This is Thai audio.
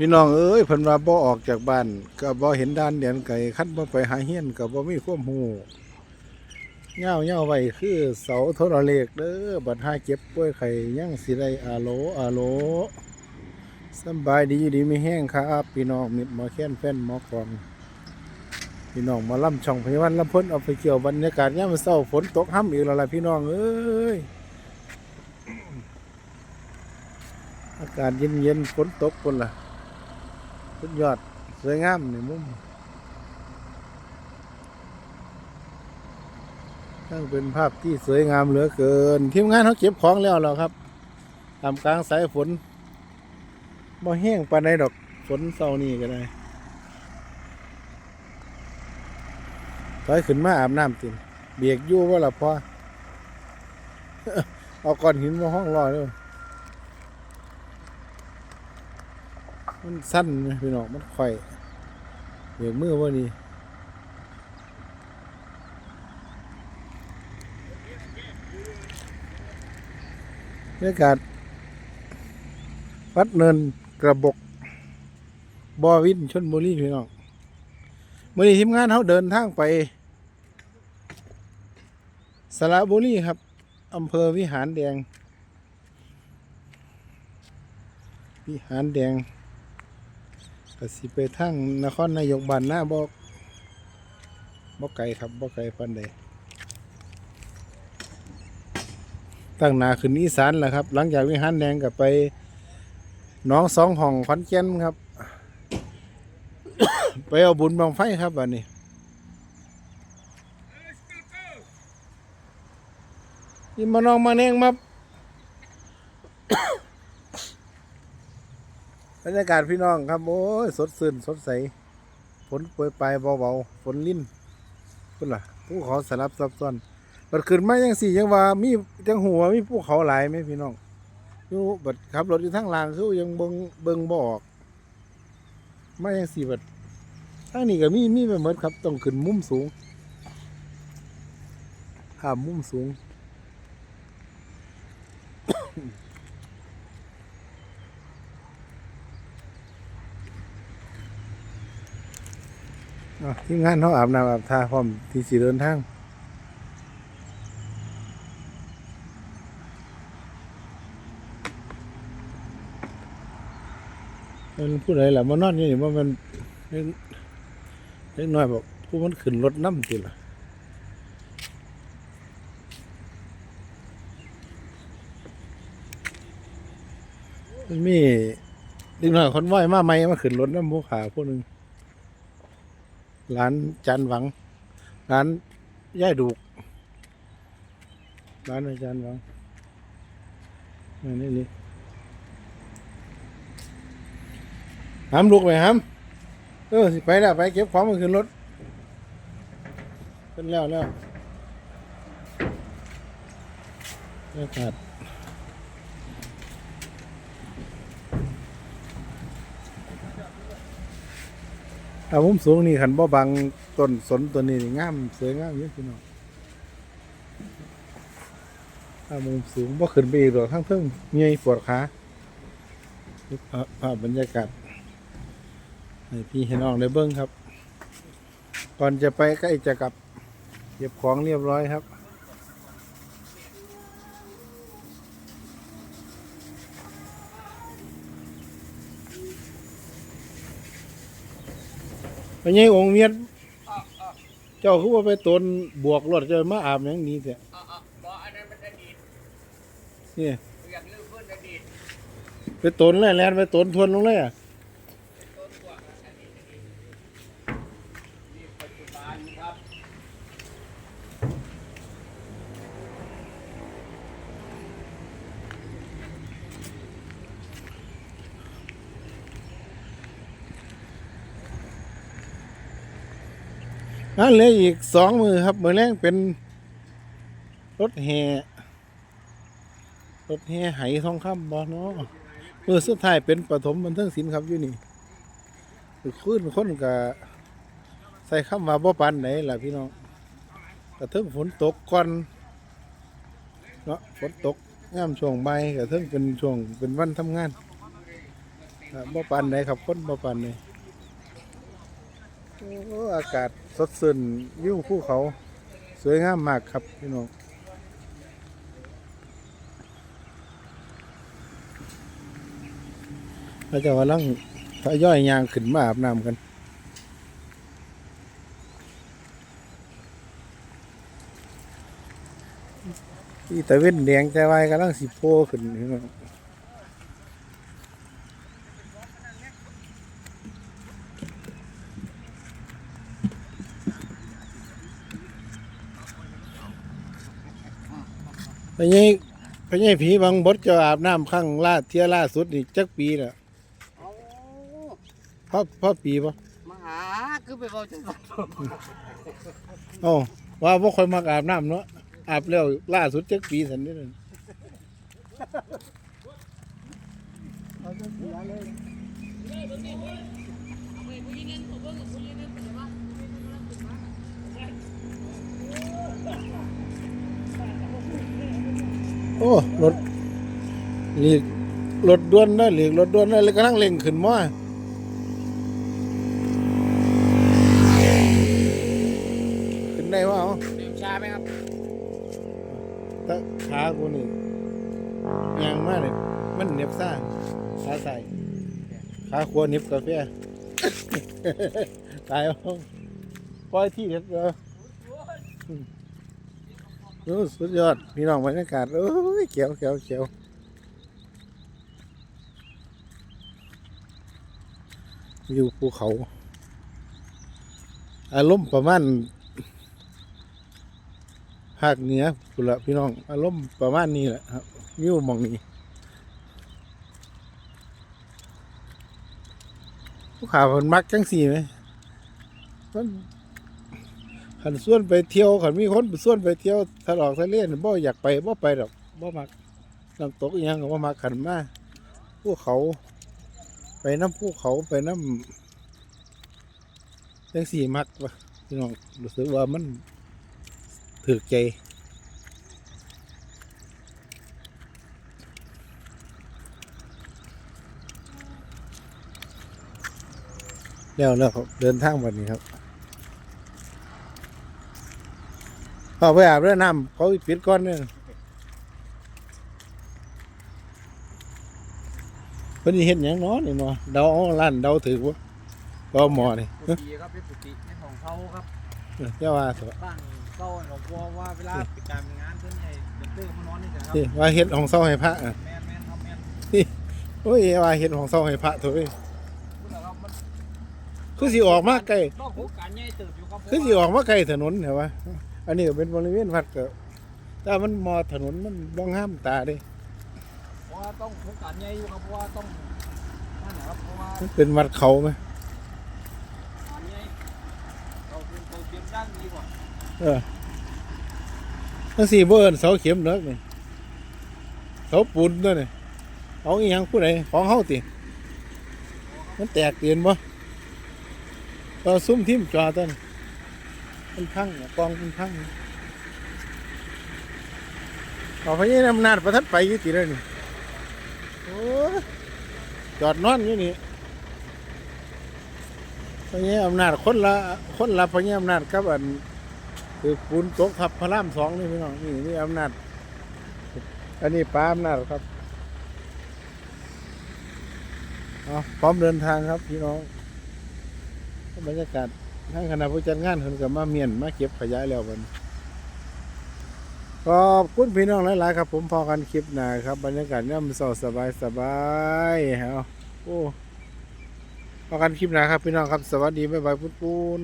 พี่น้องเอ้ยเพิ่นว่าบ่ออกจากบ้านก็บ่เห็นด้านเดียนไก่คันบ่ไปหาเฮียนก็บ่มีความรู้เหย้าเหย้าไว้คือเสาโทรเลขเด้อบัดหาเจ็บป่วยไข้ยังสิได้อาโลอาโลสบายดีอยู่ดีมีแห้งครับพี่น้องมิตรหมอแค้นแฟนหมอกองพี่น้องมาล่ำช่องพยาวันลำพ้นเอาไปเกี่ยวบรรยากาศยามมื้อเช้าฝนตกห้ำอีกแล้วล่ะพี่น้องเอ้ยอากาศเย็นๆฝนตกพุ่นล่ะ สุดยอด สวยงามในมุมทั้งเป็นภาพที่สวยงามเหลือเกิน ทีมงานเขาเก็บของแล้วแล้วครับทำกลางสายฝนบ่แห้งปานใดดอกฝนเศร้านี่ก็ได้ถอยขึ้นมาอาบน้ำตินเบียกยู่ว่าล่ะพ่อเอาก้อนหินมาห้องรอเลย มันสั้นไหมพี่น้องมันค่อยเบรกมือว่านี่บรรยากาศวัดเนินกระบกบอวินชนบุรีพี่น้องเมื่อนี้ทีมงานเขาเดินทางไปสระบุรีครับอำเภอวิหารแดง วิหารแดง ก็สิไปทางนครนายกบ้านหน้าบ่บ่ไกลครับบ่ไกลปานใดตั้งนาขึ้นอีสานแหละครับ หลังจากวิหารแดงก็ไปน้องสองห้องขอนแก่นครับ ไปเอาบุญบังไฟครับบัดนี้นี่มาน้องมาแนงมาบ รรยากาศพี่น้องครับโอ้ยสดชื่นสดใสฝนโปรยปลายเบาๆฝนลิ้นพุ่นล่ะภูเขาสลับซับซ้อนบัดขึ้นมายังสี่ยังว่ามีจังหัวมีภูเขาหลายไหมพี่น้องอยู่บัดขับรถอยู่ทางล่างคือยังเบิงเบิงบ่ออกมายังสี่บัดทางนี้ก็มีมีไปหมดครับต้องขึ้นมุมสูงห้ามมุมสูง ทีมงานเขาอาบน้ำอาบทาพร้อมที่สิเดินทางมันผู้ใดล่ะมานนอนอยู่นี่ว่ามันเล็กเล็กน้อยบอกผู้มันขึ้นรถน้ำติล่ะมันมีเล็กน้อยคนไหวมาไหมมาขึ้นรถน้ำผู้ขาผู้หนึ่ง ร้านจันหวัง ร้านย่ายดูก ร้านอาจารย์หวังอันนี้นี่ห้ามลุกไปห้ามเออสิไปแล้วไปเก็บของมาขึ้นรถขึ้นแล้วแล้วบรรยาก ถ้ามุมสูงนี่ขันบ่บังต้นสนตัวนี้นี่งามสวยงามเยอะพี่น้องถ้ามุมสูงบ่ขึ้นไปอีกหรอกทั้งเพิ่งเมียปวดขาภาพบรรยากาศให้พี่เห็น้องได้เบิ้งครับ ก่อนจะไปใกล้จะกลับเก็บของเรียบร้อยครับ ไปยังองค์เมียนเจ้าคือว่าไปตนบวกรถเจ้ามาอาบอย่างนี้แต่อ๋ออ๋อบอกอันนั้นมันอดีตนี่อยากลืมเพื่อนอดีตไปตนเลยแลนไปตนทวนลงเลยอะ ต้นกว่าอดีตอดีตนี่ปัจจุบันครับ นั่นเหลยอีกสองมือครับ มือแรกเป็น รถแห่รถแห่ไหทองคำบอเนาะมือสุดท้ายเป็นปฐมบันเทิงศิลป์ครับอยู่นี่ขึ้นคนกับใส่คำว่าบ่ปันไหนล่ะพี่น้องกระเทิงฝนตกก่อนเนาะฝนตกงามช่วงใบกระเทิงเป็นช่วงเป็นวันทำงานอ่าบ่ปานใดครับคนบ่ปานใด โอ้อากาศสดชื่นวิวภูเขา สวยงามมากครับพี่น้องพระเจ้ากำลังทยอยยางขึ้นมาอาบน้ำกันอีตะเว้นแดงใจไวายกำลังสิโพขึ้นพี่น้อง พญายพญายผีบางบดเจะอาบน้ำข้างล่าเที่ยล่าสุดนี่จักปีแล้วเอาพ่อพ่อปีปะมาหาคือไปเอาจังสันเอ้าว่าบ่ค่อยมักอาบน้ำเนาะอาบแล้วล่าสุดจักปีสันนี่เลยโอ้รถหลี กรถด่วนนะหลีกรถด่วนนะเลยกำลังเร่งขึ้นมาขึ้นได้ว่าเอาดื่มชาไหมครับถ้าขากูนี่ยางมากเลยมันเหน็บซ่าขาใส่ขาขวาเหน็บกาแฟตายเอาปล่อยที่เด็ดเลย โอ้สุดยอด พี่น้องบรรยากาศโอ้ยเขียวเขียวเขียวอยู่ภูเขา อารมณ์ประมาณภาคเหนือพุ่นละพี่น้อง อารมณ์ประมาณนี้แหละครับมิวมองนี้ผู้ขาวมันมักจังสี่ไหมมัน ขันส่วนไปเที่ยวขันมีคนไปส่วนไปเที่ยวทะลอกทะเลนบ่อยากไปบ่ไปดอกบ่มักน้ำตกอหยังก็บ่มักขันมาภูเขา ไปน้ำภูเขาไปน้ำจังสี่มักวะพี่น้องรู้สึกว่ามันถือใจแล้วแล้วครับเดินทางวันนี้ครับ พอาไปอาบแล้วน้ำเขาปิดก้อนเนี่ยเพิ่นเห็นอย่างน้อนี่เนาเดาล้านเดาถือวะก็หมอนี่กุฏิครับเป็นกุฏิในของเขาครับเจ้าว่าเถอะบ้านเศร้าหลวงพ่อว่าเวลาไปการงานเพื่นให้เด็กเตอร์มานอนนี่เถอะครับว่าเฮ็ดของเศร้าให้พระอะแม่นแม่นครับแม่นโอ้ยว่าเฮ็ดของเศร้าให้พระเถอะเว้ยพูดแล้วครับมันคือสิออกมาใกลคือสิออกมาไกลถนนเหรอวะ อันนี้ก็เป็นบริเวณวัดก็แต่มันมอถนนมันบ้องห้ามตาเด้เพราะว่าต้องโครงการใหญ่อยู่ครับเพราะว่าต้องนั่นนะครับเพราะว่ามันเป็นวัดเขาไหมการใหญ่เราเป็นตัวเตรียมย่างดีกว่าเออทั้งสี่เบเอินเสาเข็มเลิกนี่เสาปูนด้วยนี่เอาอีหยังผู้ใดของเฮาติ มันแตกเตียนบ่ต่อซุ้มทิมจอต้น มันพังกองมันพังเอาพญาอำนาจประทัดไปยี่ติเลยนี่โอ้ยจอดนอนอยู่นี่พญาอำนาจคนละคนละพญาอำนาจกับอันคือปูนตกทับพระรามสองนี่พี่น้องนี่นี่อำนาจอันนี้ป้าอำนาจครับเอาพร้อมเดินทางครับพี่น้องบรรยากาศ ทางคณะผู้จัดงานเพิ่นก็มาเมียนมาเก็บขยะแล้วบันขอบคุณพี่น้องหลาย ๆ ครับ ผมพอกันคลิปหน้าครับ บรรยากาศย่ำสสบายสบายเอาโอ้พอกันคลิปหน้าครับพี่น้องครับ สวัสดีบ๊ายบายปุ้น